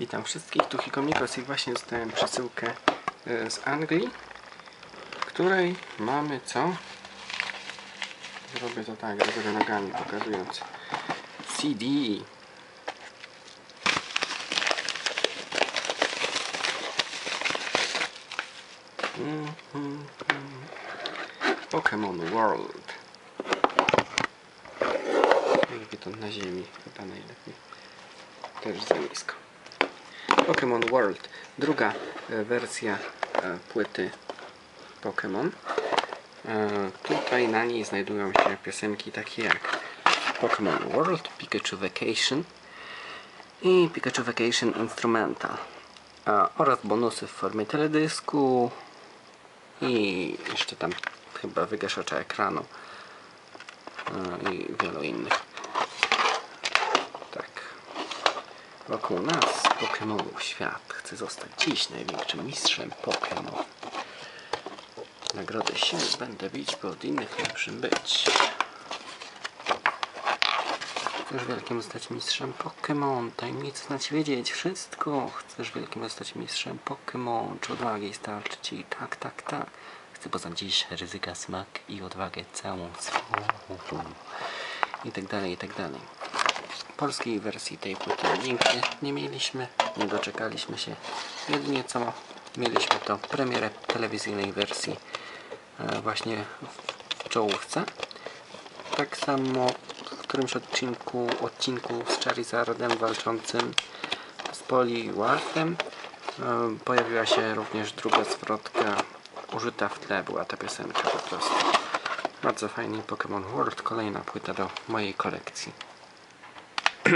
Witam wszystkich, tu Hikomikos i właśnie dostałem przesyłkę e, z Anglii, w której mamy co? Zrobię to tak, do nogami pokazując. CD. Mhm. Pokémon World. Jakby to na ziemi, chyba najlepiej. Też za nisko. Pokémon World. Druga e, wersja e, płyty Pokémon. E, Tutaj na niej znajdują się piosenki takie jak Pokémon World, Pikachu Vacation i Pikachu Vacation Instrumental oraz bonusy w formie teledysku i jeszcze tam chyba wygaszacza ekranu i wielu innych. Tak. Wokół nas Pokémonów świat chce zostać dziś największym mistrzem Pokémon. Nagrodę się będę bić, by od innych lepszym być. Chcesz wielkim zostać mistrzem Pokémon, tajemnicy znać wiedzieć wszystko. Chcesz wielkim zostać mistrzem Pokémon, czy odwagi starczy ci? Tak, tak, tak. Chcę poznać dziś ryzyka, smak i odwagę całą swą. I tak dalej, i tak dalej. Polskiej wersji tej płyty nigdy nie mieliśmy, nie doczekaliśmy się. Jedynie co mieliśmy to premierę telewizyjnej wersji e, właśnie w czołówce. Tak samo w którymś odcinku, odcinku z Charizardem walczącym z Poliwartem e, pojawiła się również druga zwrotka użyta w tle, była ta piosenka po prostu. Bardzo fajny Pokémon World, kolejna płyta do mojej kolekcji.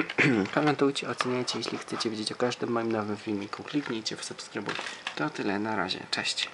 Komentujcie, oceniajcie, jeśli chcecie wiedzieć o każdym moim nowym filmiku. Kliknijcie w subskrybuj. To tyle, na razie, cześć.